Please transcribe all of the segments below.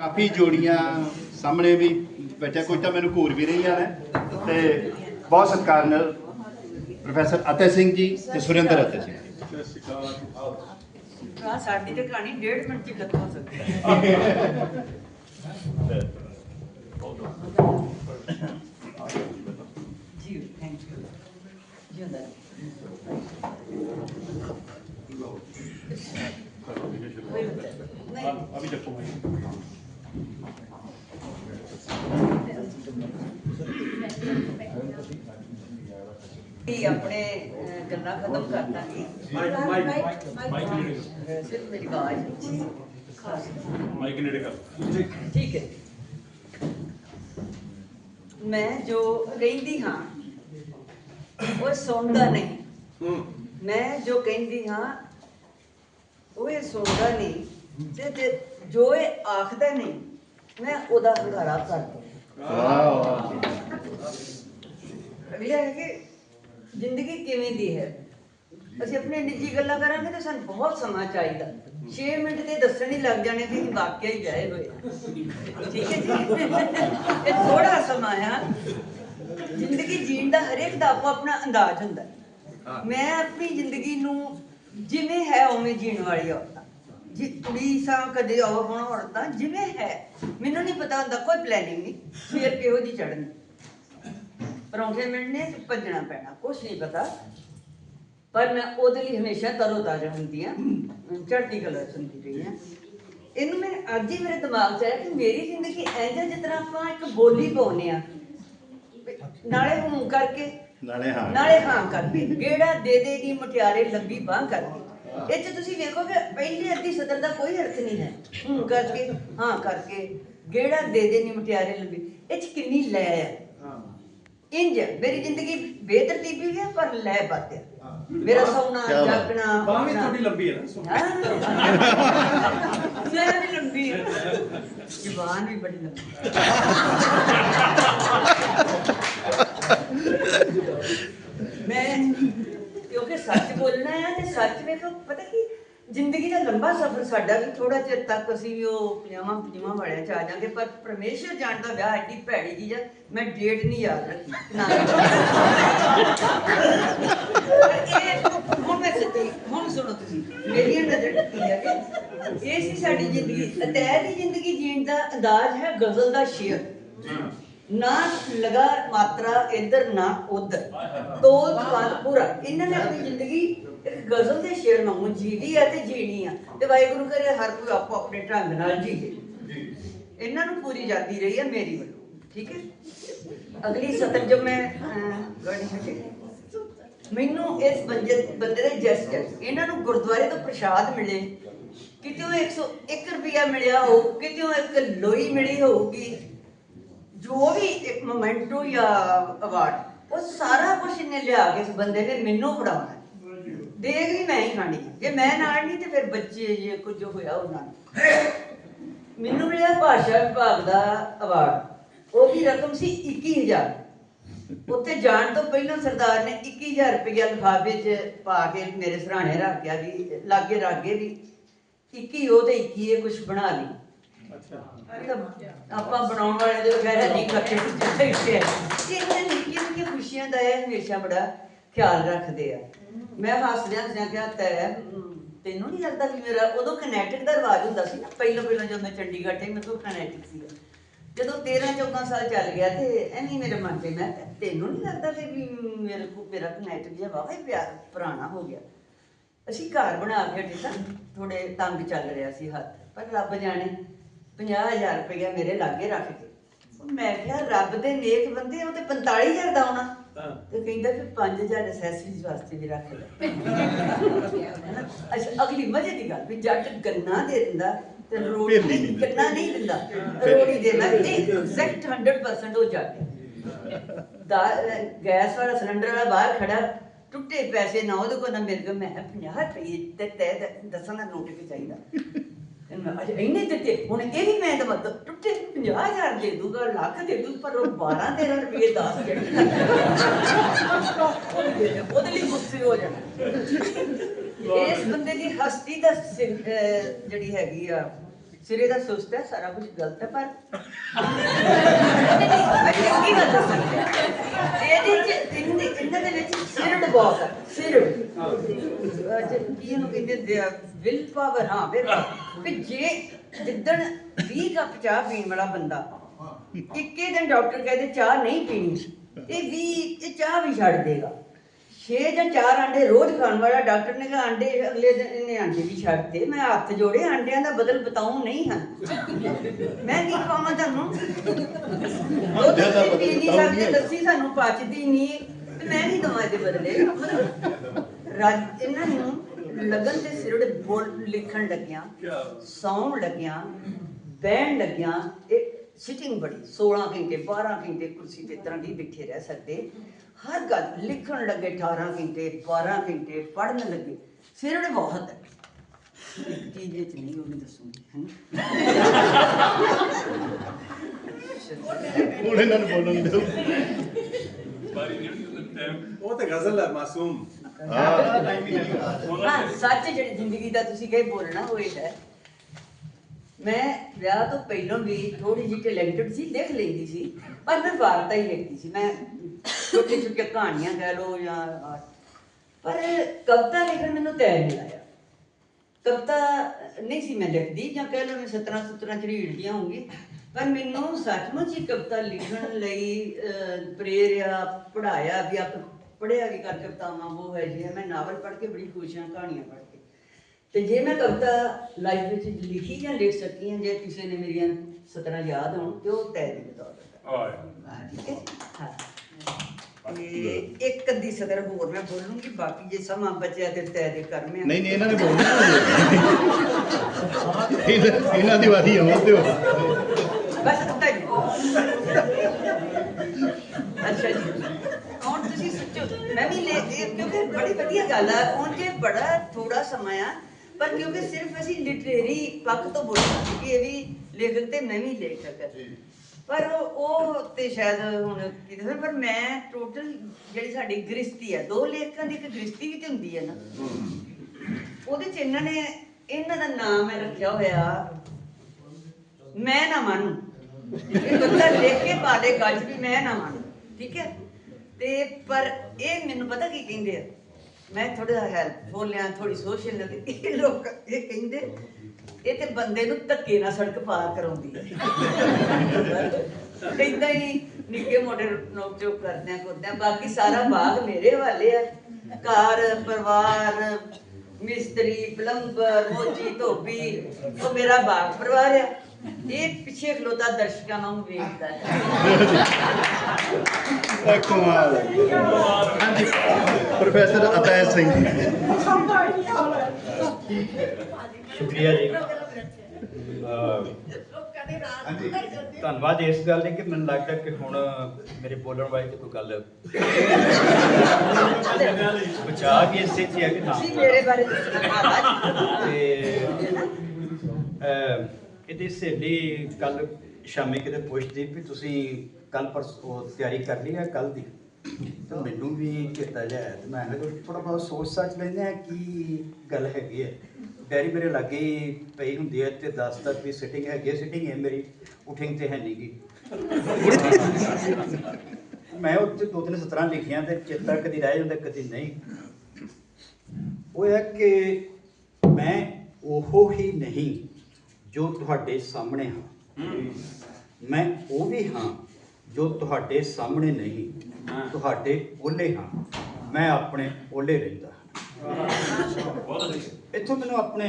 ਕਾਫੀ ਜੋੜੀਆਂ ਸਾਹਮਣੇ ਵੀ ਬੈਠਾ ਕੋਈ ਤਾਂ ਮੈਨੂੰ ਘੂਰ ਵੀ ਰਹੀਆਂ ਨੇ। ਤੇ ਬਹੁਤ ਸਤਿਕਾਰ ਨਾਲ ਪ੍ਰੋਫੈਸਰ ਅਤੈ ਸਿੰਘ ਜੀ ਤੇ ਸੁਰਿੰਦਰ ਅਤੈ ਸਿੰਘ ਜੀ। ਆ ਸਾਡੀ ਤੇ ਕਹਾਣੀ ਡੇਢ ਮਿੰਟ ਚ ਖਤਮ ਹੋ ਸਕਦੀ ਹੈ। ਜੀ ਥੈਂਕ ਯੂ ਜੀ ਹੁੰਦਾ ਅਭੀ ਦੇਖੋ। ਇਹ ਆਪਣੇ ਗੱਲਾਂ ਖਤਮ ਕਰ ਦਾਂਗੇ। ਮਾਈਕ ਮਾਈਕ ਮਾਈਕ ਨੇੜੇ ਸਿਰਫ ਮੇਰੀ ਆਵਾਜ਼ ਮਾਈਕ ਨੇੜੇ ਕਰ ਠੀਕ ਹੈ। ਮੈਂ ਜੋ ਕਹਿੰਦੀ ਹਾਂ ਉਹ ਸੁਣਦਾ ਨਹੀਂ। ਮੈਂ ਜੋ ਕਹਿੰਦੀ ਹਾਂ ਉਹ ਸੁਣਦਾ ਨਹੀਂ। ਤੇ ਤੇ ਜੋ ਇਹ ਆਖਦਾ ਨਹੀਂ, ਮੈਂ ਉਹਦਾ ਹੰਗਾਰਾ ਕਰਦਾ ਵਾਹ ਅਗਲਾ ਹੈ ਕਿ ਜ਼ਿੰਦਗੀ ਕਿਵੇਂ ਦੀ ਹੈ? ਅਸੀਂ ਆਪਣੇ ਨਿੱਜੀ ਗੱਲਾਂ ਕਰਾਂਗੇ ਤਾਂ ਸਾਨੂੰ ਬਹੁਤ ਸਮਾਂ ਚਾਹੀਦਾ। 6 ਮਿੰਟ ਤੇ ਦੱਸਣ ਹੀ ਲੱਗ ਜਾਣੇ ਕਿ ਵਾਕਿਆ ਹੀ ਗਏ ਹੋਏ ਠੀਕ ਹੈ ਜੀ? ਇਹ ਥੋੜਾ ਸਮਾਂ ਆ। ਜ਼ਿੰਦਗੀ ਜੀਣ ਦਾ ਹਰੇਕ ਦਾ ਆਪੋ ਆਪਣਾ ਅੰਦਾਜ਼ ਹੁੰਦਾ ਮੈਂ ਆਪਣੀ ਜ਼ਿੰਦਗੀ ਨੂੰ ਜਿਵੇਂ ਹੈ, ਉਵੇਂ ਜੀਣ ਵਾਲੀ ਆ ਜੀ ਕੁੜੀ ਸਾਂ ਕਦੇ ਉਹ ਹੁਣ ਔਰਤਾਂ ਜਿਵੇਂ ਹੈ। ਮੈਨੂੰ ਨਹੀਂ ਪਤਾ ਹੁੰਦਾ ਕੋਈ ਪਲੈਨਿੰਗ ਨਹੀਂ। ਸਵੇਰ ਕਿਹੋ ਜੀ ਚੜ੍ਹਨੀ। ਪਰੌਂਠੇ ਮਿਲਣੇ ਭੱਜਣਾ ਪੈਣਾ ਕੁਛ ਨਹੀਂ ਪਤਾ। ਪਰ ਮੈਂ ਉਹਦੇ ਲਈ ਹਮੇਸ਼ਾ ਤਰੋ ਤਾਜ਼ਾ ਹੁੰਦੀ ਆ ਚੜ੍ਹਦੀ ਕਲਾ ਹੁੰਦੀ ਰਹੀ ਆ ਇਹਨੂੰ ਮੈਂ ਅੱਜ ਹੀ ਮੇਰੇ ਦਿਮਾਗ 'ਚ ਆਇਆ ਕਿ ਮੇਰੀ ਜ਼ਿੰਦਗੀ ਐਂ ਜਿਹਾ ਜਿਸ ਤਰ੍ਹਾਂ ਆਪਾਂ ਇੱਕ ਬੋਲੀ ਪਾਉਨੇ ਆ ਨਾਲੇ ਹੂੰ ਕਰਕੇ ਨਾਲੇ ਹਾਂ ਨਾਲੇ ਹਾਂ ਕਰਕੇ ਗੇੜਾ ਦੇ ਦੇ ਦੀ ਮੁਟਿਆਰੇ ਲੰਬੀ ਬਾਹ ਕਰਕੇ। ਇਹ ਚ ਤੁਸੀਂ ਵੇਖੋਗੇ ਪਹਿਲੀ ਅੱਧੀ ਸਤਰ ਦਾ ਕੋਈ ਅਰਥ ਨਹੀਂ ਹੈ। ਹੂੰ ਕਰਕੇ ਹਾਂ ਕਰਕੇ। ਗੇੜਾ ਦੇ ਦੇ ਦੀ ਮੁਟਿਆਰੇ ਲੰਬੀ ਇਹ ਚ ਕਿੰਨੀ ਲੈ ਹੈ। ਇੰਜ ਮੇਰੀ ਜ਼ਿੰਦਗੀ ਬੇਤਰਤੀਬੀ ਹੈ ਪਰ ਲੈ ਬਾਤ ਹੈ। ਮੇਰਾ ਸੌਣਾ। ਜਾਗਣਾ ਬਾਹ ਵੀ। ਤੁਹਾਡੀ ਲੰਬੀ ਹੈ ਨਾ ਸੁਣ ਹਾਂ। ਮੈਂ ਵੀ ਲੰਬੀ ਹੈ। ਜ਼ਬਾਨ ਵੀ ਬੜੀ ਲੰਬੀ। ਹੈ। ਮੈਂ ਕਿਉਂਕਿ ਸੱਚ ਬੋਲਣਾ ਹੈ ਤੇ ਸੱਚ ਵੇਖੋ, ਪਤਾ ਕੀ? ਜ਼ਿੰਦਗੀ ਦਾ ਲੰਬਾ ਸਫ਼ਰ ਸਾਡਾ ਵੀ ਥੋੜਾ ਚਿਰ ਤੱਕ ਅਸੀਂ ਵੀ ਉਹ ਪਜਾਮਾ ਪਜਾਮਾ ਵਾਲਿਆਂ ਚ ਆ ਜਾਾਂਗੇ, ਪਰ ਪਰਮੇਸ਼ਰ ਜਾਣਦਾ ਵਿਆਹ ਐਡੀ ਭੈੜੀ ਚੀਜ਼ ਹੈ ਮੈਂ ਡੇਟ ਨਹੀਂ ਯਾਦ ਰੱਖੀ। ਨਾ। ਇਹ ਹੁਣ ਮੈਂ ਸੱਚੀ, ਹੁਣ ਸੁਣੋ ਤੁਸੀਂ ਮੇਰੀ ਨਜ਼ਰ ਕੀ ਹੈ ਕਿ ਇਹ ਸੀ ਸਾਡੀ ਜ਼ਿੰਦਗੀ ਅਤੈਰ ਦੀ ਜ਼ਿੰਦਗੀ ਜੀਣ ਦਾ ਅੰਦਾਜ਼ ਹੈ, ਗਜ਼ਲ ਦਾ ਸ਼ੇਅਰ। ਨਾ ਲਗਾ ਮਾਤਰਾ ਇੱਧਰ ਨਾ ਉਧਰ। ਤੋਲ ਸਵਾਦ ਪੂਰਾ। ਇਹਨਾਂ ਨੇ ਆਪਣੀ ਜ਼ਿੰਦਗੀ ਇੱਕ ਗਜ਼ਲ ਦੇ ਸ਼ੇਰ ਵਾਂਗੂ ਜੀਵੀ ਹੈ ਤੇ ਜੀਣੀ ਆ। ਤੇ ਵਾਹਿਗੁਰੂ ਕਰੇ ਹਰ ਕੋਈ ਆਪੋ ਆਪਣੇ ਢੰਗ ਨਾਲ ਜੀਵੇ। ਇਹਨਾਂ ਨੂੰ ਪੂਰੀ ਜਾਂਦੀ ਰਹੀ ਹੈ ਮੇਰੀ ਵੱਲੋਂ। ਠੀਕ ਹੈ? ਅਗਲੀ ਸਤਰ ਜੋ ਮੈਂ ਗਾਣੀ ਛੱਡੀ। ਮੈਨੂੰ ਇਸ ਬੰਦੇ ਬੰਦੇ ਦੇ ਜੈਸਟਰ ਇਹਨਾਂ ਨੂੰ ਗੁਰਦੁਆਰੇ ਤੋਂ ਪ੍ਰਸ਼ਾਦ ਮਿਲੇ। ਕਿਤੇ ਉਹ 101 ਰੁਪਿਆ ਮਿਲਿਆ ਹੋ ਕਿਤੇ ਉਹ ਇੱਕ ਲੋਈ ਮਿਲੀ ਹੋਊਗੀ। ਜੋ ਵੀ ਇੱਕ ਮੋਮੈਂਟੋ ਜਾਂ ਅਵਾਰਡ ਉਹ ਸਾਰਾ ਕੁਝ ਇਹਨੇ ਲਿਆ ਕੇ ਇਸ ਬੰਦੇ ਨੇ ਮੈਨੂੰ ਫੜਾਉਣਾ। ਦੇਖ ਵੀ ਮੈਂ ਹੀ ਖਾਣੀ। ਜੇ ਮੈਂ ਨਾਲ ਨਹੀਂ ਤੇ ਫਿਰ ਬੱਚੇ ਜੇ ਕੁਝ ਹੋਇਆ ਉਹਨਾਂ ਨੂੰ। ਮੈਨੂੰ ਮਿਲਿਆ ਭਾਸ਼ਾ ਵਿਭਾਗ ਦਾ ਅਵਾਰਡ ਉਹਦੀ ਰਕਮ ਸੀ 21000 ਉੱਥੇ ਜਾਣ ਤੋਂ ਪਹਿਲਾਂ ਸਰਦਾਰ ਨੇ 21000 ਰੁਪਇਆ ਲਿਫਾਫੇ 'ਚ ਪਾ ਕੇ ਮੇਰੇ ਸਰਾਣੇ ਰੱਖ ਗਿਆ ਵੀ, ਲਾਗੇ ਰਾਗੇ ਵੀ। 21 ਉਹ ਤੇ 21 ਇਹ ਕੁਝ ਬਣਾ ਲਈ। ਆਪਾਂ ਬਣਾਉਣ ਵਾਲੇ ਦੇ ਵਗੈਰਾ ਨਹੀਂ ਕਰਦੇ, ਜਿੱਥੇ ਇੱਥੇ ਤੇ ਇਹਨਾਂ ਨਿੱਕੀਆਂ ਨਿੱਕੀਆਂ ਖੁਸ਼ੀਆਂ ਦਾ ਇਹ ਹਮੇਸ਼ਾ ਬੜਾ ਖਿਆਲ ਰੱਖਦੇ ਆ। ਮੈਂ ਹੱਸਦਿਆਂ ਹੱਸਦਿਆਂ ਕਿਹਾ, ਤੈ, ਤੈਨੂੰ ਨਹੀਂ ਲੱਗਦਾ ਵੀ ਮੇਰਾ ਉਦੋਂ ਕਨੈਕਟਿਕ ਦਾ ਰਿਵਾਜ ਹੁੰਦਾ ਸੀ ਨਾ? ਪਹਿਲਾਂ ਪਹਿਲਾਂ ਜਦੋਂ ਮੈਂ ਚੰਡੀਗੜ੍ਹ ਤੇ ਮੈਂ ਕਨੈਕਟਿਕ ਸੀ। ਜਦੋਂ 13 14 ਸਾਲ ਚੱਲ ਗਿਆ ਤੇ ਐਵੇਂ ਹੀ ਮੇਰੇ ਮਨ ਤੇ, ਮੈਂ ਤੈਨੂੰ ਨਹੀਂ ਲੱਗਦਾ ਕਿ ਵੀ ਮੇਰੇ ਕੋ, ਮੇਰਾ ਕਨੈਕਟਿਕ ਜਿਹਾ ਵਾਵਾ ਹੀ ਪਿਆਰ ਪੁਰਾਣਾ ਹੋ ਗਿਆ? ਅਸੀਂ ਘਰ ਬਣਾ ਕੇ ਹਟੇ ਤਾਂ ਥੋੜੇ ਤੰਗ ਚੱਲ ਰਿਹਾ ਸੀ ਹੱਥ, ਪਰ ਰੱਬ ਜਾਣੇ 50000 ਰੁਪਇਆ ਮੇਰੇ ਲਾਗੇ ਰੱਖ ਕੇ। ਉਹ ਮੈਂ ਕਿਹਾ ਰੱਬ ਦੇ ਨੇਕ ਬੰਦੇ ਉਹ ਤੇ 45000 ਦਾ ਆਉਣਾ। ਤੇ ਕਹਿੰਦਾ ਫਿਰ 5000 ਐਸੈਸਰੀਜ਼ ਵਾਸਤੇ ਵੀ ਰੱਖ ਲੈ? ਅੱਛਾ ਅਗਲੀ ਮਜ਼ੇ ਦੀ ਗੱਲ ਵੀ ਜੱਟ ਗੰਨਾ ਦੇ ਦਿੰਦਾ ਤੇ ਰੋਟੀ ਨਹੀਂ। ਗੰਨਾ ਨਹੀਂ ਦਿੰਦਾ। ਰੋਟੀ ਦੇਣਾ ਤੇ ਐਗਜ਼ੈਕਟ 100% ਉਹ ਜੱਟ। ਦਾ ਗੈਸ ਵਾਲਾ ਸਿਲੰਡਰ ਵਾਲਾ ਬਾਹਰ ਖੜਾ ਟੁੱਟੇ ਪੈਸੇ ਨਾ ਉਹਦੇ ਕੋਲ ਨਾ ਮੇਰੇ ਕੋਲ। ਮੈਂ 50 ਰੁਪਏ ਤੇ ਤੈ ਦੱਸਣ ਦਾ ਨੋਟ ਕਿ ਚਾਹੀਦਾ। ਅਜੇ ਇੰਨੇ ਦਿੱਤੇ ਹੁਣ ਇਹ ਵੀ ਮੈਂ ਤਾਂ ਮਤਲਬ ਟੁੱਟੇ 50000 ਦੇ ਦੂਗਾ ਲੱਖ ਦੇ ਦੂ ਪਰ ਉਹ 12 13 ਰੁਪਏ 10 ਜਿਹੜੀ ਉਹਦੇ ਲਈ ਗੁੱਸੇ ਹੋ ਜਾਣਾ ਇਸ ਬੰਦੇ ਦੀ ਹਸਤੀ ਦਾ ਸਿ- ਜਿਹੜੀ ਹੈਗੀ ਆ ਸਿਰੇ ਦਾ ਸੁਸਤ ਹੈ ਸਾਰਾ ਕੁਝ ਗਲਤ ਹੈ ਪਰ ਮੈਂ ਚੰਗੀ ਗੱਲ ਦੱਸਾਂਗੀ ਇਹਦੇ ਚ ਇਹਨਾਂ ਦੇ ਵਿੱਚ ਸਿਰੜ ਬਹੁਤ ਹੈ ਸਿਰੜ ਕੀ ਇਹਨੂੰ ਕਹਿੰਦੇ ਵਿਲ ਪਾਵਰ ਹਾਂ ਵਿਲ ਕਿ ਜੇ ਜਿੱਦਣ 20 ਕੱਪ ਚਾਹ ਪੀਣ ਵਾਲਾ ਬੰਦਾ ਇੱਕੇ ਦਿਨ ਡਾਕਟਰ ਕਹਿੰਦੇ ਚਾਹ ਨਹੀਂ ਪੀਣੀ ਇਹ 20 ਇਹ ਚਾਹ ਵੀ ਛੱਡ ਦੇਗਾ। 6 ਜਾਂ 4 ਆਂਡੇ ਰੋਜ਼ ਖਾਣ ਵਾਲਾ ਡਾਕਟਰ ਨੇ ਕਿਹਾ ਆਂਡੇ ਅਗਲੇ ਦਿਨ ਇਹਨੇ ਆਂਡੇ ਵੀ ਛੱਡਤੇ ਮੈਂ ਹੱਥ ਜੋੜੇ ਆਂਡਿਆਂ ਦਾ ਬਦਲ ਬਤਾਉ ਨਹੀਂ ਹਨ ਮੈਂ ਕੀ ਕਹਾਂ ਤੁਹਾਨੂੰ? ਉਹ ਆਂਡਿਆਂ ਦਾ ਤੁਸੀਂ ਪੀ ਬਦਲ ਨਹੀਂ ਬਤਾਊ ਸਕਦੇ ਨਹੀਂ। ਲੱਸੀ ਸਾਨੂੰ ਪਚਦੀ ਨਹੀਂ। ਤੇ ਮੈਂ ਨਹੀਂ ਦਵਾਂ ਇਹਦੇ ਬਦਲੇ। ਰਾਜ ਇਹਨਾਂ ਨੂੰ ਲਗਨ ਤੇ ਸਿਰੜ ਬੋਲ ਲਿਖਣ ਲੱਗਿਆ ਸੌਣ ਲੱਗਿਆ ਬਹਿਣ ਲੱਗਿਆ ਇਹ ਸਿਟਿੰਗ ਬੜੀ 16 ਘੰਟੇ 12 ਘੰਟੇ ਕੁਰਸੀ ਤੇ ਤਰ੍ਹਾਂ ਦੀ ਬੈਠੇ ਰਹਿ ਸਕਦੇ। ਹਰ ਗੱਲ ਲਿਖਣ ਲੱਗੇ 18 ਘੰਟੇ 12 ਘੰਟੇ ਪੜਨ ਲੱਗੇ। ਸਿਰੜ ਬਹੁਤ ਹੈ। ਚੀਜ਼ ਇਹ ਚ ਨਹੀਂ ਉਹ ਨਹੀਂ ਦੱਸੂਗੀ ਹੁਣ ਇਹਨਾਂ ਨੂੰ ਬੋਲਣ ਦਿਓ। ਉਹ ਤਾਂ ਗਜ਼ਲ ਹੈ, ਮਾਸੂਮ। ਹਾਂ। ਸੱਚ ਜਿਹੜੀ ਜ਼ਿੰਦਗੀ ਦਾ ਤੁਸੀਂ ਕਹੇ ਬੋਲਣਾ, ਉਹ ਹੈ। ਮੈਂ ਵਿਆਹ ਤੋਂ ਪਹਿਲਾਂ ਵੀ ਥੋੜੀ ਜਿਹੀ ਟੈਲੈਂਟਡ ਸੀ, ਲਿਖ ਲੈਂਦੀ ਸੀ, ਪਰ ਮੈਂ ਵਾਰਤਾ ਹੀ ਲਿਖਦੀ ਸੀ। ਮੈਂ ਛੋਟੇ ਛੋਟੇ ਕਹਾਣੀਆਂ ਕਹਿ ਲਓ ਜਾਂ ਪਰ ਕਵਿਤਾ ਲਿਖਣ ਮੈਨੂੰ ਤੈਅ ਨਹੀਂ ਆਇਆ। ਕਵਿਤਾ ਨਹੀਂ ਸੀ ਮੈਂ ਲਿਖਦੀ, ਜਾਂ ਕਹਿ ਲਓ ਮੈਂ ਸਤਰਾਂ ਸੁਤਰਾਂ ਚ ਰੀੜਦੀਆਂ ਹੋਊਗੀ ਪਰ ਮੈਨੂੰ ਸੱਚਮੁੱਚ ਹੀ ਕਵਿਤਾ ਲਿਖਣ ਲਈ ਪ੍ਰੇਰਿਆ ਪੜਾਇਆ ਵੀ ਆਪ ਪੜਿਆ ਵੀ ਕਰ ਕਵਿਤਾਵਾਂ ਉਹ ਹੈ ਜੀ ਮੈਂ ਨਾਵਲ ਪੜ੍ਹ ਕੇ ਬੜੀ ਖੁਸ਼ ਹਾਂ ਕਹਾਣੀਆਂ ਪੜ੍ਹ ਕੇ। ਤੇ ਜੇ ਮੈਂ ਕਵਿਤਾ ਲਾਈਫ ਵਿੱਚ ਲਿਖੀ ਜਾਂ ਲਿਖ ਸਕੀ ਹਾਂ ਜੇ ਕਿਸੇ ਨੇ ਮੇਰੀਆਂ ਸਤਰਾਂ ਯਾਦ ਹੋਣ ਤੇ ਉਹ ਤੈਅ ਦੀ ਬਦੌਲਤ ਹੈ ਹਾਂ, ਠੀਕ ਹੈ? ਹਾਂ। ਤੇ ਇੱਕ ਅੱਧੀ ਸਦਰ ਹੋਰ ਮੈਂ ਬੋਲੂੰਗੀ ਬਾਕੀ ਜੇ ਸਮਾਂ ਬਚਿਆ ਤੇ ਤੈਅ ਦੇ ਕਰਮੇ ਨਹੀਂ ਨਹੀਂ ਇਹਨਾਂ ਨੇ ਬੋਲਣਾ ਇਹਨਾਂ- ਇਹਨਾਂ ਦੀ ਵਾਰੀ ਆਉਣ ਦਿਓ। ਬਸ ਅੱਛਾ ਜੀ। ਹੁਣ ਤੁਸੀਂ ਸੋਚੋ ਮੈਂ ਵੀ ਲੈ ਇਹ ਕਿਉਂਕਿ ਬੜੀ ਵਧੀਆ ਗੱਲ ਆ ਹੁਣ ਜੇ ਬੜਾ ਥੋੜਾ ਸਮਾਂ ਆ ਪਰ ਕਿਉਂਕਿ ਸਿਰਫ ਅਸੀਂ ਲਿਟਰੇਰੀ ਪੱਖ ਤੋਂ ਬੋਲਣਾ ਕਿ ਇਹ ਵੀ ਲੇਖਕ ਤੇ ਮੈਂ ਵੀ ਲੇਖਕ ਹਾਂ ਪਰ ਉਹ ਤੇ ਸ਼ਾਇਦ ਹੁਣ ਕੀ ਦੱਸਾਂ ਪਰ ਮੈਂ ਟੋਟਲ ਜਿਹੜੀ ਸਾਡੀ ਗ੍ਰਿਸ਼ਤੀ ਹੈ ਦੋ ਲੇਖਕਾਂ ਦੀ ਇੱਕ ਗ੍ਰਿਸ਼ਤੀ ਵੀ ਤੇ ਹੁੰਦੀ ਹੈ ਨਾ। ਉਹਦੇ ਚ ਇਹਨਾਂ ਨੇ ਇਹਨਾਂ ਦਾ ਨਾਮ ਹੈ ਰੱਖਿਆ ਹੋਇਆ। ਮੈਂ ਨਾ ਮੰਨੂ। ਬੰਦਾ ਲਿਖ ਕੇ ਪਾ ਦੇ ਗੱਜ ਵੀ ਮੈਂ ਨਾ ਮੰਨੂ। ਠੀਕ ਹੈ? ਤੇ ਪਰ ਇਹ ਮੈਨੂੰ ਪਤਾ ਕੀ ਕਹਿੰਦੇ ਆ? ਮੈਂ ਥੋੜਾ ਹੈਲਪ ਬੋਲਿਆ ਥੋੜੀ ਸੋਸ਼ਲ ਇਹ ਲੋਕ ਇਹ ਕਹਿੰਦੇ, ਇਹ ਤੇ ਬੰਦੇ ਨੂੰ ਧੱਕੇ ਨਾਲ ਸੜਕ ਪਾਰ ਕਰਾਉਂਦੀ ਹੈ। ਇਦਾਂ ਹੀ ਨਿੱਕੇ ਮੋਟੇ ਨੋਕ ਚੋਕ ਕਰਦੇ ਆ ਕਰਦੇ ਬਾਕੀ ਸਾਰਾ ਬਾਗ ਮੇਰੇ ਵਾਲੇ ਆ। ਘਰ, ਪਰਿਵਾਰ, ਮਿਸਤਰੀ, ਪਲੰਬਰ ਮੋਚੀ ਧੋਬੀ, ਉਹ ਮੇਰਾ ਬਾਗ ਪਰਿਵਾਰ ਆ। ਇਹ ਪਿੱਛੇ ਖਲੋਤਾ ਦਰਸ਼ਕਾਂ ਨੂੰ ਵੇਖਦਾ ਹੈ ਕਮਾਲ ਹੈ। ਹਾਂਜੀ ਪ੍ਰੋਫੈਸਰ ਅਤੈ ਸਿੰਘ ਜੀ ਸ਼ੁਕਰੀਆ ਜੀ ਧੰਨਵਾਦ ਇਸ ਗੱਲ ਲਈ ਕਿ ਮੈਨੂੰ ਲੱਗਦਾ ਕਿ ਹੁਣ ਮੇਰੇ ਬੋਲਣ ਵਾਲੀ ਤੇ ਕੋਈ ਗੱਲ ਬਚਾ ਕੇ ਇਸੇ ਚ ਹੈ ਕਿ ਨਾ? ਤੁਸੀਂ ਮੇਰੇ ਬਾਰੇ ਦੱਸਣਾ ਮਹਾਰਾਜ ਤੇ ਇਹਦੀ ਸਹੇਲੀ ਕੱਲ ਸ਼ਾਮੀ ਕਿਤੇ ਪੁੱਛਦੀ ਵੀ ਤੁਸੀਂ ਕੱਲ ਪਰਸੋਂ ਤਿਆਰੀ ਕਰ ਲਈ ਹੈ ਕੱਲ ਦੀ? ਤੇ ਮੈਨੂੰ ਵੀ ਚੇਤਾ ਜਾਇਆ ਆਇਆ ਤੇ ਮੈਂ ਕਿਹਾ ਥੋੜਾ ਬਹੁਤ ਸੋਚ ਸੱਚ ਲੈਂਦੇ ਆ ਕੀ ਗੱਲ ਹੈਗੀ ਹੈ ਡੈਰੀ ਮੇਰੇ ਲਾਗੇ ਹੀ ਪਈ ਹੁੰਦੀ ਹੈ ਤੇ 10 ਤੱਕ ਵੀ ਸਿਟਿੰਗ ਹੈਗੀ ਸਿਟਿੰਗ ਹੈ ਮੇਰੀ ਉਠਿੰਗ ਤੇ ਹੈ ਨਹੀਂ ਗੀ। ਮੈਂ ਉੱਤੇ ਦੋ ਤਿੰਨ ਸਤਰਾਂ ਲਿਖੀਆਂ ਤੇ ਚੇਤਾ ਕਦੀ ਰਹਿ ਜਾਂਦਾ, ਕਦੀ ਨਹੀਂ। ਉਹ ਹੈ ਕਿ ਮੈਂ ਉਹ ਹੀ ਨਹੀਂ। ਜੋ ਤੁਹਾਡੇ ਸਾਹਮਣੇ ਹਾਂ। ਮੈਂ ਉਹ ਵੀ ਹਾਂ ਜੋ ਤੁਹਾਡੇ ਸਾਹਮਣੇ ਨਹੀਂ ਤੁਹਾਡੇ ਓਲੇ ਹਾਂ। ਮੈਂ ਆਪਣੇ ਓਲੇ ਰਹਿੰਦਾ ਇੱਥੋਂ ਮੈਨੂੰ ਆਪਣੇ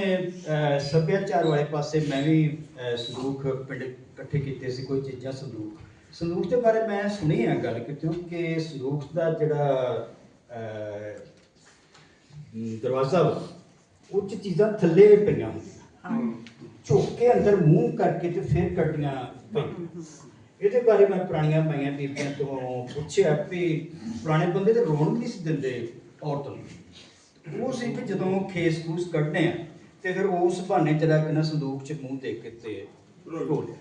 ਸੱਭਿਆਚਾਰ ਵਾਲੇ ਪਾਸੇ ਮੈਂ ਵੀ ਅਹ, ਪਿੰਡ ਇਕੱਠੇ ਕੀਤੇ ਸੀ ਕੋਈ ਚੀਜ਼ਾਂ ਸੰਦੂਕ। ਸੰਦੂਕ ਦੇ ਬਾਰੇ ਮੈਂ ਸੁਣੀ ਹੈ ਗੱਲ ਕਿ ਕਿਉਂਕਿ ਸੰਦੂਕ ਦਾ ਜਿਹੜਾ ਦਰਵਾਜ਼ਾ ਵਾ, ਉਹ 'ਚ ਚੀਜ਼ਾਂ ਥੱਲੇ ਪਈਆਂ ਹੁੰਦੀਆਂ। ਝੁੱਕ ਕੇ ਅੰਦਰ ਮੂੰਹ ਕਰਕੇ ਤੇ ਫਿਰ ਕੱਢੀਆਂ ਪਈਆਂ। ਇਹਦੇ ਬਾਰੇ ਮੈਂ ਪੁਰਾਣੀਆਂ ਪਾਈਆਂ ਬੀਬੀਆਂ ਤੋਂ ਪੁੱਛਿਆ ਵੀ ਪੁਰਾਣੇ ਬੰਦੇ ਤੇ ਰੋਣ ਨਹੀਂ ਸੀ ਦਿੰਦੇ ਔਰਤ ਨੂੰ। ਉਹ ਸੀ ਕਿ ਜਦੋਂ ਖੇਸ ਖੂਸ ਕੱਢਦੇ ਆ ਤੇ ਫਿਰ ਉਸ ਬਹਾਨੇ ਚਲਾ ਕੇ ਨਾ ਸੰਦੂਕ 'ਚ ਮੂੰਹ ਦੇ ਕੇ ਤੇ ਰੋ ਲਿਆ।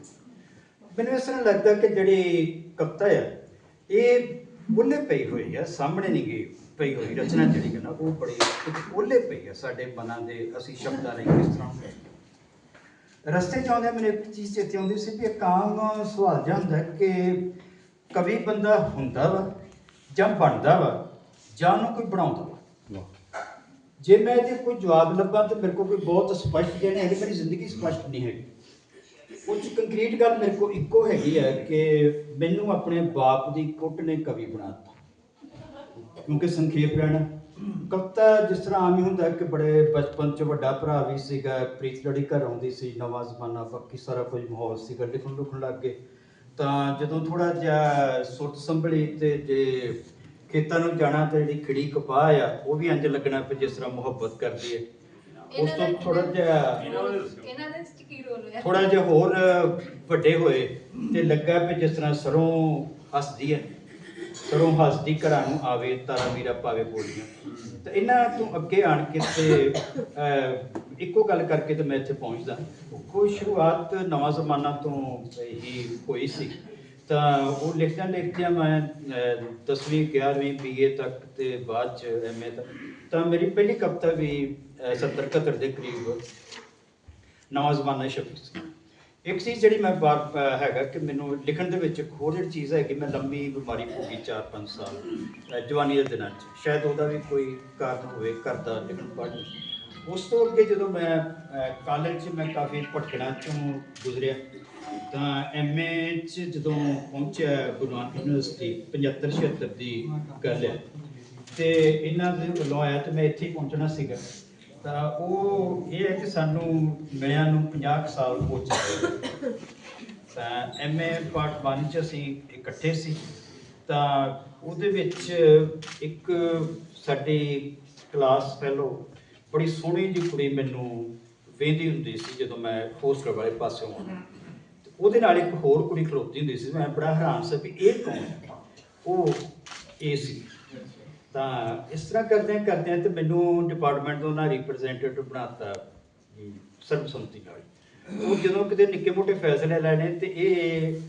ਮੈਨੂੰ ਇਸ ਤਰ੍ਹਾਂ ਲੱਗਦਾ ਕਿ ਜਿਹੜੀ ਕਵਿਤਾ ਆ ਇਹ ਬੁੱਲੇ ਪਈ ਹੋਈ ਆ ਸਾਹਮਣੇ ਨਹੀਂ ਗਈ ਪਈ ਹੋਈ ਰਚਨਾ ਜਿਹੜੀ ਹੈ ਨਾ ਉਹ ਬੜੀ ਉਹਲੇ ਪਈ ਆ ਸਾਡੇ ਮਨਾਂ ਦੇ ਅਸੀਂ ਸ਼ਬਦਾਂ ਲਈ ਕਿਸ ਤਰ੍ਹਾਂ ਰਸਤੇ 'ਚ ਆਉਂਦੇ ਮੈਨੂੰ ਇੱਕ ਚੀਜ਼ ਚੇਤੇ ਆਉਂਦੀ ਸੀ ਵੀ ਇੱਕ ਆਮ ਸਵਾਲ ਜਿਹਾ ਹੁੰਦਾ ਕਿ ਕਵੀ ਬੰਦਾ ਹੁੰਦਾ ਵਾ ਜਾਂ ਬਣਦਾ ਵਾ ਜਾਂ ਉਹਨੂੰ ਕੋਈ ਬਣਾਉਂਦਾ ਵਾ। ਜੇ ਮੈਂ ਇਹਦੇ ਕੋਈ ਜਵਾਬ ਲੱਭਾਂ ਤਾਂ ਮੇਰੇ ਕੋਲ ਕੋਈ ਬਹੁਤ ਸਪਸ਼ਟ ਜਿਹਾ ਨਹੀਂ ਹੈ ਮੇਰੀ ਜ਼ਿੰਦਗੀ ਸਪਸ਼ਟ ਨਹੀਂ ਹੈਗੀ। ਕੁਝ ਕੰਕਰੀਟ ਗੱਲ ਮੇਰੇ ਕੋਲ ਇੱਕੋ ਹੈਗੀ ਹੈ ਕਿ ਮੈਨੂੰ ਆਪਣੇ ਬਾਪ ਦੀ ਕੁੱਟ ਨੇ ਕਵੀ ਬਣਾਤਾ ਕਿਉਂਕਿ ਸੰਖੇਪ ਰਹਿਣਾ। ਕਵਿਤਾ ਜਿਸ ਤਰ੍ਹਾਂ ਆਮ ਹੀ ਹੁੰਦਾ ਕਿ ਬੜੇ ਬਚਪਨ ਚ ਵੱਡਾ ਭਰਾ ਵੀ ਸੀਗਾ ਪ੍ਰੀਤ ਲੜੀ ਘਰ ਆਉਂਦੀ ਸੀ ਨਵਾਂ ਜ਼ਮਾਨਾ ਬਾਕੀ ਸਾਰਾ ਕੁਝ ਮਾਹੌਲ ਸੀਗਾ ਲਿਖਣ ਲੁਖਣ ਲੱਗ ਗਏ। ਤਾਂ ਜਦੋਂ ਥੋੜਾ ਜਿਹਾ ਸੁਰਤ ਸੰਭਲੀ ਤੇ ਜੇ ਖੇਤਾਂ ਨੂੰ ਜਾਣਾ ਤੇ ਜਿਹੜੀ ਖੜੀ ਕਪਾਹ ਆ ਉਹ ਵੀ ਇੰਜ ਲੱਗਣਾ ਵੀ ਜਿਸ ਤਰ੍ਹਾਂ ਮੁਹੱਬਤ ਕਰਦੀ ਹੈ। ਉਸ ਤੋਂ ਥੋੜਾ ਜਿਹਾ ਇਹਨਾਂ ਦੇ ਵਿੱਚ ਕੀ ਰੋਲ ਹੋਇਆ? ਥੋੜਾ ਜਿਹਾ ਹੋਰ ਵੱਡੇ ਹੋਏ ਤੇ ਲੱਗਾ ਵੀ ਜਿਸ ਤਰ੍ਹਾਂ ਸਰੋਂ ਹੱਸਦੀ ਹੈ। ਸਰੋਂ ਹੱਸਦੀ ਘਰਾਂ ਨੂੰ ਆਵੇ ਤਾਰਾ ਵੀਰਾ ਪਾਵੇ ਬੋਲੀਆਂ ਤੇ ਇਹਨਾਂ ਤੋਂ ਅੱਗੇ ਆਣ ਕੇ ਤੇ ਅਹ, ਇੱਕੋ ਗੱਲ ਕਰਕੇ ਤੇ ਮੈਂ ਇੱਥੇ ਪਹੁੰਚਦਾ। ਕੋਈ ਸ਼ੁਰੂਆਤ ਨਵਾਂ ਜ਼ਮਾਨਾ ਤੋਂ ਹੀ ਹੋਈ ਸੀ। ਤਾਂ ਉਹ ਲਿਖਦਿਆਂ ਲਿਖਦਿਆਂ ਮੈਂ 10ਵੀਂ 11ਵੀਂ ਬੀਏ ਤੱਕ ਤੇ ਬਾਅਦ ਚ ਐਮਏ ਤੱਕ। ਤਾਂ ਮੇਰੀ ਪਹਿਲੀ ਕਵਿਤਾ ਵੀ 70 71 ਦੇ ਕਰੀਬ ਨਵਾਂ ਜ਼ਮਾਨਾ ਸ਼ਬਦ ਸੀ। ਇੱਕ ਚੀਜ਼ ਜਿਹੜੀ ਮੈਂ ਬਾਰ ਹੈਗਾ ਕਿ ਮੈਨੂੰ ਲਿਖਣ ਦੇ ਵਿੱਚ ਇੱਕ ਹੋਰ ਜਿਹੜੀ ਚੀਜ਼ ਹੈ ਕਿ ਮੈਂ ਲੰਮੀ ਬਿਮਾਰੀ ਭੋਗੀ 4-5 ਸਾਲ ਜਵਾਨੀ ਦੇ ਦਿਨਾਂ 'ਚ। ਸ਼ਾਇਦ ਉਹਦਾ ਵੀ ਕੋਈ ਕਾਰਨ ਹੋਵੇ ਕਰਦਾ ਲਿਖਣ ਪੜ੍ਹਨ ਉਸ ਤੋਂ ਅੱਗੇ ਜਦੋਂ ਮੈਂ ਕਾਲਜ 'ਚ ਮੈਂ ਕਾਫੀ ਭਟਕਣਾ ਚੋਂ ਗੁਜ਼ਰਿਆ, ਤਾਂ ਐਮਏ 'ਚ ਜਦੋਂ ਪਹੁੰਚਿਆ ਗੁਰੂ ਨਾਨਕ ਯੂਨੀਵਰਸਿਟੀ 75 76 ਦੀ ਗੱਲ ਹੈ। ਤੇ ਇਹਨਾਂ ਦੇ ਵੱਲੋਂ ਆਇਆ ਤੇ ਮੈਂ ਇੱਥੇ ਹੀ ਪਹੁੰਚਣਾ ਸੀਗਾ। ਤਾਂ ਉਹ ਇਹ ਹੈ ਕਿ ਸਾਨੂੰ ਮਿਲਿਆਂ ਨੂੰ 50 ਕੁ ਸਾਲ ਹੋ ਚੁੱਕੇ ਤਾਂ ਐਮਏ ਪਾਰਟ 1 ਚ ਅਸੀਂ ਇਕੱਠੇ ਸੀ। ਤਾਂ ਉਹਦੇ ਵਿੱਚ ਇੱਕ ਸਾਡੀ ਕਲਾਸ ਫੈਲੋ ਬੜੀ ਸੋਹਣੀ ਜਿਹੀ ਕੁੜੀ ਮੈਨੂੰ ਵੇਂਦੀ ਹੁੰਦੀ ਸੀ ਜਦੋਂ ਮੈਂ ਹੋਸਟਲ ਵਾਲੇ ਪਾਸੇ ਆਉਂਦਾ। ਤੇ ਉਹਦੇ ਨਾਲ ਇੱਕ ਹੋਰ ਕੁੜੀ ਖਲੋਤੀ ਹੁੰਦੀ ਸੀ। ਮੈਂ ਬੜਾ ਹੈਰਾਨ ਸੀ ਵੀ ਇਹ ਕੌਣ ਉਹ ਇਹ ਸੀ। ਤਾਂ ਇਸ ਤਰ੍ਹਾਂ ਕਰਦੇ ਕਰਦੇ ਤੇ ਮੈਨੂੰ ਡਿਪਾਰਟਮੈਂਟ ਤੋਂ ਨਾ ਰਿਪਰੈਜ਼ੈਂਟੇਟਿਵ ਬਣਾਤਾ ਸਰਬਸੰਮਤੀ ਨਾਲ ਉਹ ਜਦੋਂ ਕਿਤੇ ਨਿੱਕੇ ਮੋਟੇ ਫੈਸਲੇ ਲੈਣੇ ਤੇ ਇਹ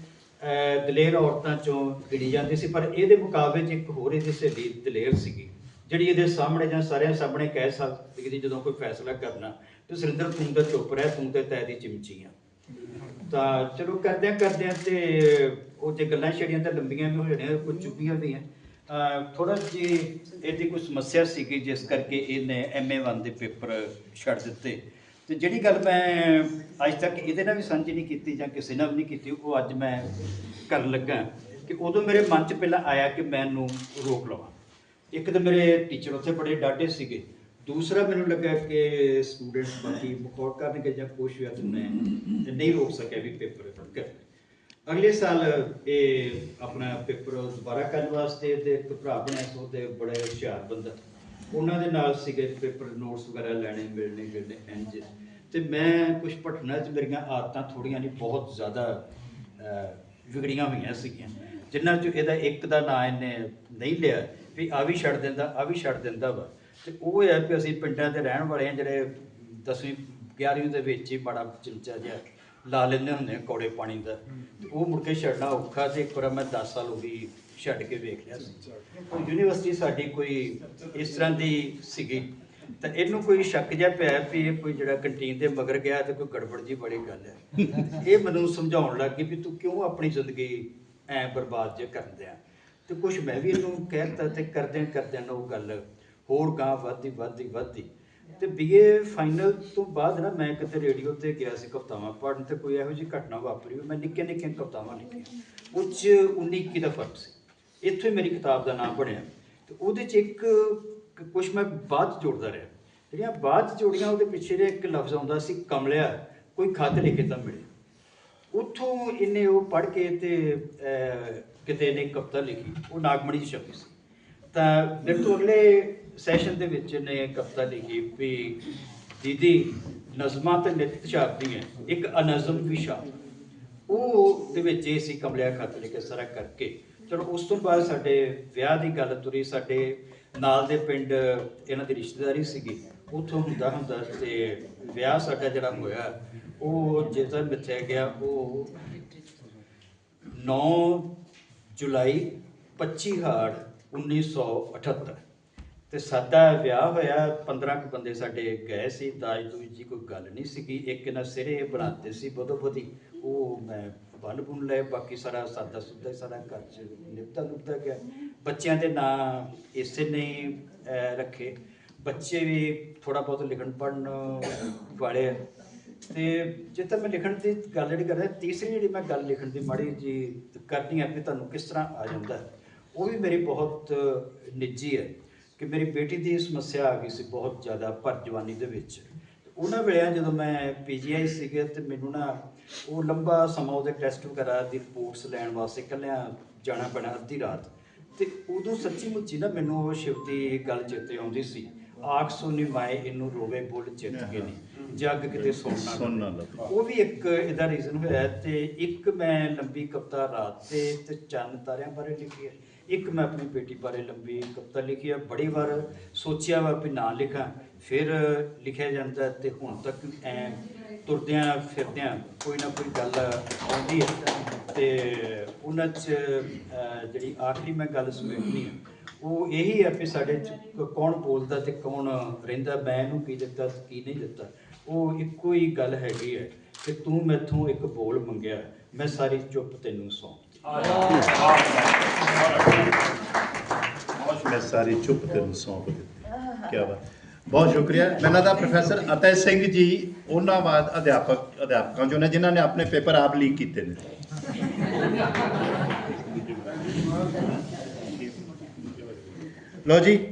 ਦਲੇਰ ਔਰਤਾਂ ਚੋਂ ਗਿਣੀ ਜਾਂਦੀ ਸੀ, ਪਰ ਇਹਦੇ ਮੁਕਾਬਲੇ 'ਚ ਇੱਕ ਹੋਰ ਇਹਦੀ ਸਹੇਲੀ ਦਲੇਰ ਸੀਗੀ, ਜਿਹੜੀ ਇਹਦੇ ਸਾਹਮਣੇ ਜਾਂ ਸਾਰਿਆਂ ਸਾਹਮਣੇ ਕਹਿ ਸਕਦੀ ਸੀ ਜਦੋਂ ਕੋਈ ਫੈਸਲਾ ਕਰਨਾ, ਤੇ ਸੁਰਿੰਦਰ ਤੂੰ ਤਾਂ ਚੁੱਪ ਰਹਿ, ਤੂੰ ਤੇ ਤੈ ਦੀ ਚਿਮਚੀ ਆ। ਤਾਂ ਚਲੋ ਕਰਦਿਆਂ ਕਰਦਿਆਂ ਤੇ ਉਹ ਜੇ ਗੱਲਾਂ ਛੜੀਆਂ ਤਾਂ ਲੰਬੀਆਂ ਵੀ ਹੋ ਜਾਣੀਆਂ ਕੁਝ ਚੁੱਪੀਆਂ ਵੀ ਹੈ ਥੋੜਾ ਜੀ ਇਹਦੀ ਕੋਈ ਸਮੱਸਿਆ ਸੀਗੀ, ਜਿਸ ਕਰਕੇ ਇਹਨੇ ਐਮਏ 1 ਦੇ ਪੇਪਰ ਛੱਡ ਦਿੱਤੇ। ਤੇ ਜਿਹੜੀ ਗੱਲ ਮੈਂ ਅੱਜ ਤੱਕ ਇਹਦੇ ਨਾਲ ਵੀ ਸਾਂਝੀ ਨਹੀਂ ਕੀਤੀ ਜਾਂ ਕਿਸੇ ਨਾਲ ਵੀ ਨਹੀਂ ਕੀਤੀ, ਉਹ ਅੱਜ ਮੈਂ ਕਰਨ ਲੱਗਾ ਕਿ ਉਦੋਂ ਮੇਰੇ ਮਨ 'ਚ ਪਹਿਲਾਂ ਆਇਆ ਕਿ ਮੈਂ ਇਹਨੂੰ ਰੋਕ ਲਵਾਂ। ਇੱਕ ਤਾਂ ਮੇਰੇ ਟੀਚਰ ਉੱਥੇ ਬੜੇ ਡਾਢੇ ਸੀਗੇ। ਦੂਸਰਾ ਮੈਨੂੰ ਲੱਗਾ ਕਿ ਸਟੂਡੈਂਟਸ ਬਾਕੀ ਮਖੌਲ ਕਰਨਗੇ ਜਾਂ ਕੁਛ ਵੀ ਆ, ਤੇ ਮੈਂ ਨਹੀਂ ਰੋਕ ਸਕਿਆ ਵੀ ਪੇਪਰ। ਅਗਲੇ ਸਾਲ, ਇਹ ਆਪਣਾ ਪੇਪਰ ਦੁਬਾਰਾ ਕਰਨ ਵਾਸਤੇ ਤੇ ਇੱਕ ਭਰਾ ਬਣਿਆ ਸੋ ਤੇ ਬੜੇ ਹੁਸ਼ਿਆਰ ਬੰਦਾ। ਉਹਨਾਂ ਦੇ ਨਾਲ ਸੀਗੇ ਪੇਪਰ ਨੋਟਸ ਵਗੈਰਾ ਲੈਣੇ, ਮਿਲਣੇ, ਗਿਲਣੇ ਇੰਜ ਤੇ ਮੈਂ ਕੁਝ ਪਟਨਾ ਚ ਮੇਰੀਆਂ ਆਦਤਾਂ ਥੋੜੀਆਂ ਨਹੀਂ, ਬਹੁਤ ਜ਼ਿਆਦਾ ਵਿਗੜੀਆਂ ਹੋਈਆਂ ਸੀਗੀਆਂ। ਜਿਨ੍ਹਾਂ ਚ ਇਹਦਾ ਇੱਕ ਦਾ ਨਾਂ ਇਹਨੇ ਨਹੀਂ ਲਿਆ, ਵੀ ਆ ਵੀ ਛੱਡ ਦਿੰਦਾ, ਆ ਵੀ ਛੱਡ ਦਿੰਦਾ ਵਾ। ਤੇ ਉਹ ਹੈ ਕਿ ਅਸੀਂ ਪਿੰਡਾਂ ਦੇ ਰਹਿਣ ਵਾਲੇ ਆ, ਜਿਹੜੇ 10ਵੀਂ 11ਵੀਂ ਦੇ ਵਿੱਚ ਹੀ ਬੜਾ ਚਮਚਾ ਜਿਹਾ ਲਾ ਲੈਂਦੇ ਹੁੰਦੇ ਆ ਕੌੜੇ ਪਾਣੀ ਦਾ। ਤੇ ਉਹ ਮੁੜ ਕੇ ਛੱਡਣਾ ਔਖਾ ਤੇ ਇੱਕ ਵਾਰ ਮੈਂ 10 ਸਾਲ ਹੋ ਗਈ ਛੱਡ ਕੇ ਵੇਖ ਲਿਆ ਸੀ। ਉਹ ਯੂਨੀਵਰਸਿਟੀ ਸਾਡੀ ਕੋਈ ਇਸ ਤਰ੍ਹਾਂ ਦੀ ਸੀਗੀ, ਤਾਂ ਇਹਨੂੰ ਕੋਈ ਸ਼ੱਕ ਜਿਹਾ ਪਿਆ ਵੀ ਇਹ ਕੋਈ ਜਿਹੜਾ ਕੰਟੀਨ ਦੇ ਮਗਰ ਗਿਆ ਤੇ ਕੋਈ ਗੜਬੜ ਜੀ ਬੜੀ ਗੱਲ ਹੈ। ਇਹ ਮੈਨੂੰ ਸਮਝਾਉਣ ਲੱਗ ਗਈ ਵੀ ਤੂੰ ਕਿਉਂ ਆਪਣੀ ਜ਼ਿੰਦਗੀ ਐ ਬਰਬਾਦ ਜੇ ਕਰਦੇ ਆ ਤੇ ਕੁਝ ਮੈਂ ਵੀ ਇਹਨੂੰ ਕਹਿਤਾ ਤੇ ਕਰਦਿਆਂ ਕਰਦਿਆਂ ਨਾ ਉਹ ਗੱਲ, ਹੋਰ ਗਾਂ ਵੱਧਦੀ ਵੱਧਦੀ ਵੱਧਦੀ। ਤੇ ਬੀਏ ਫਾਈਨਲ ਤੋਂ ਬਾਅਦ ਨਾ ਮੈਂ ਕਿਤੇ ਰੇਡੀਓ ਤੇ ਗਿਆ ਸੀ ਕਵਿਤਾਵਾਂ ਪੜ੍ਹਨ ਤੇ ਕੋਈ ਇਹੋ ਜਿਹੀ ਘਟਨਾ ਵਾਪਰੀ ਵੀ ਮੈਂ ਨਿੱਕੀਆਂ ਨਿੱਕੀਆਂ ਕਵਿਤਾਵਾਂ ਲਿਖੀਆਂ। ਉਹ 'ਚ 19 ਇੱਕੀ ਦਾ ਫ਼ਰਕ ਸੀ। ਇੱਥੋਂ ਹੀ ਮੇਰੀ ਕਿਤਾਬ ਦਾ ਨਾਮ ਬਣਿਆ। ਤੇ ਉਹਦੇ 'ਚ ਇੱਕ ਕੁਝ ਮੈਂ ਬਾਅਦ 'ਚ ਜੋੜਦਾ ਰਿਹਾ। ਜਿਹੜੀਆਂ ਬਾਅਦ 'ਚ ਜੋੜੀਆਂ, ਉਹਦੇ ਪਿੱਛੇ ਜਿਹੜਾ ਇੱਕ ਲਫ਼ਜ਼ ਆਉਂਦਾ ਸੀ, ਕਮਲਿਆ, ਕੋਈ ਖੱਤ ਲਿਖੇ ਤਾਂ ਮਿਲੇ। ਉੱਥੋਂ ਇਹਨੇ ਉਹ ਪੜ੍ਹ ਕੇ ਤੇ ਕਿਤੇ ਇਹਨੇ ਕਵਿਤਾ ਲਿਖੀ, ਉਹ ਨਾਗਮਣੀ 'ਚ ਛਪੀ ਸੀ। ਤਾਂ ਮੇਰੇ ਤੋਂ ਅਗਲੇ ਸੈਸ਼ਨ ਦੇ ਵਿੱਚ ਇਹਨੇ ਕਵਿਤਾ ਲਿਖੀ ਵੀ ਦੀਦੀ, ਨਜ਼ਮਾਂ ਤੇ ਨਿਤ ਹੈ, ਇੱਕ ਅਨਜ਼ਮ ਵੀ ਛਾਪ ਉਹ ਦੇ ਵਿੱਚ ਇਹ ਸੀ ਕਮਲਿਆ ਖੱਤ ਲਿਖ ਕੇ ਸਾਰਾ ਕਰਕੇ, ਚਲੋ ਉਸ ਤੋਂ ਬਾਅਦ ਸਾਡੇ ਵਿਆਹ ਦੀ ਗੱਲ ਤੁਰੀ, ਸਾਡੇ ਨਾਲ ਦੇ ਪਿੰਡ ਇਹਨਾਂ ਦੀ ਰਿਸ਼ਤੇਦਾਰੀ ਸੀਗੀ, ਉੱਥੋਂ ਹੁੰਦਾ ਹੁੰਦਾ ਤੇ ਵਿਆਹ ਸਾਡਾ ਜਿਹੜਾ ਹੋਇਆ, ਉਹ ਜਿੱਦਾਂ ਮਿੱਥਿਆ ਗਿਆ, ਉਹ 9 ਜੁਲਾਈ 25 ਹਾੜ 1978 ਤੇ ਸਾਦਾ ਵਿਆਹ ਹੋਇਆ 15 ਕੁ ਬੰਦੇ ਸਾਡੇ ਗਏ ਸੀ, ਦਾਜ ਦੂਜ ਜੀ ਕੋਈ ਗੱਲ ਨਹੀਂ ਸੀਗੀ। ਇੱਕ ਨਾ ਸਿਰੇ ਬਣਾਤੇ ਸੀ ਬਦੋ ਬਦੀ ਉਹ ਮੈਂ ਬੰਨ ਬੁੰਨ ਲਏ, ਬਾਕੀ ਸਾਰਾ ਸਾਦਾ ਸੁੱਦਾ ਹੀ ਸਾਰਾ ਘਰ ਚ ਨਿਪਟਾ ਨੁਪਟਾ ਗਿਆ। ਬੱਚਿਆਂ ਦੇ ਨਾਂ ਇਸੇ ਨੇ ਰੱਖੇ। ਬੱਚੇ ਵੀ ਥੋੜਾ ਬਹੁਤ ਲਿਖਣ ਪੜਨ ਵਾਲੇ ਆ। ਤੇ ਜੇ ਤਾਂ ਮੈਂ ਲਿਖਣ ਦੀ ਗੱਲ ਜਿਹੜੀ ਕਰ ਰਿਹਾ, ਤੀਸਰੀ ਜਿਹੜੀ ਮੈਂ ਗੱਲ ਲਿਖਣ ਦੀ ਮਾੜੀ ਜੀ ਕਰਨੀ ਆ ਕਿ ਤੁਹਾਨੂੰ ਕਿਸ ਤਰ੍ਹਾਂ ਆ ਜਾਂਦਾ, ਉਹ ਵੀ ਮੇਰੀ ਬਹੁਤ ਨਿੱਜੀ ਹੈ ਕਿ ਮੇਰੀ ਬੇਟੀ ਦੀ ਸਮੱਸਿਆ ਆ ਗਈ ਸੀ ਬਹੁਤ ਜ਼ਿਆਦਾ ਭਰ ਜਵਾਨੀ ਦੇ ਵਿੱਚ। ਉਹਨਾਂ ਵੇਲੇ ਜਦੋਂ ਮੈਂ ਪੀਜੀਆਈ ਸੀਗੇ ਤੇ ਮੈਨੂੰ ਨਾ ਉਹ ਲੰਬਾ ਸਮਾਂ ਉਹਦੇ ਟੈਸਟ ਵਗੈਰਾ ਦੀ ਰਿਪੋਰਟਸ ਲੈਣ ਵਾਸਤੇ ਇਕੱਲਿਆਂ ਜਾਣਾ ਪੈਣਾ ਅੱਧੀ ਰਾਤ। ਤੇ ਉਦੋਂ ਸੱਚੀ ਮੁੱਚੀ ਨਾ ਮੈਨੂੰ ਉਹ ਸ਼ਿਵ ਦੀ ਗੱਲ ਚੇਤੇ ਆਉਂਦੀ ਸੀ ਆਖ ਸੁਣੀ ਮਾਏ ਇਹਨੂੰ ਰੋਵੇ ਬੁੱਲ ਚਿੱਤ ਕੇ ਨਹੀਂ। ਜੱਗ ਕਿਤੇ ਸੁਣਨਾ। ਉਹ ਵੀ ਇੱਕ ਇਹਦਾ ਰੀਜ਼ਨ ਹੋਇਆ ਤੇ ਇੱਕ ਮੈਂ ਲੰਬੀ ਕਵਿਤਾ ਰਾਤ ਤੇ ਤੇ ਚੰਨ ਤਾਰਿਆਂ ਬਾਰੇ ਲਿਖੀ ਹੈ। ਇੱਕ ਮੈਂ ਆਪਣੀ ਬੇਟੀ ਬਾਰੇ ਲੰਬੀ ਕਵਿਤਾ ਲਿਖੀ ਹੈ ਬੜੀ ਵਾਰ ਸੋਚਿਆ ਵਾ ਵੀ ਨਾ ਲਿਖਾਂ, ਫਿਰ ਲਿਖਿਆ ਜਾਂਦਾ ਤੇ ਹੁਣ ਤੱਕ ਐ ਤੁਰਦਿਆਂ ਫਿਰਦਿਆਂ ਕੋਈ ਨਾ ਕੋਈ ਗੱਲ ਆਉਂਦੀ ਹੈ। ਤੇ ਉਹਨਾਂ 'ਚ ਜਿਹੜੀ ਆਖਰੀ ਮੈਂ ਗੱਲ ਸਮਝਣੀ ਹੈ ਉਹ ਇਹੀ ਹੈ ਕਿ ਸਾਡੇ 'ਚ ਕੌਣ ਬੋਲਦਾ ਤੇ ਕੌਣ ਰਹਿੰਦਾ, ਮੈਂ ਇਹਨੂੰ ਕੀ ਦਿੱਤਾ ਤੇ ਕੀ ਨਹੀਂ ਦਿੱਤਾ, ਉਹ ਇੱਕੋ ਹੀ ਗੱਲ ਹੈਗੀ ਹੈ ਕਿ ਤੂੰ ਮੈਥੋਂ ਇੱਕ ਬੋਲ ਮੰਗਿਆ, ਮੈਂ ਸਾਰੀ ਚੁੱਪ ਤੈਨੂੰ ਸੌਂ ਮੈਂ ਸਾਰੀ ਚੁੱਪ ਤੈਨੂੰ ਸੌਂਪ ਦਿੱਤੀ। ਕੀ ਬਾਤ। ਬਹੁਤ ਸ਼ੁਕਰੀਆ। ਮੈਨਾਂ ਦਾ ਪ੍ਰੋਫੈਸਰ ਅਤੈ ਸਿੰਘ ਜੀ, ਉਹਨਾਂ ਬਾਅਦ ਅਧਿਆਪਕ ਅਧਿਆਪਕਾਂ ਚੋਂ ਨੇ, ਜਿਨ੍ਹਾਂ ਨੇ ਆਪਣੇ ਪੇਪਰ ਆਪ ਲੀਕ ਕੀਤੇ ਨੇ। ਲੋ ਜੀ।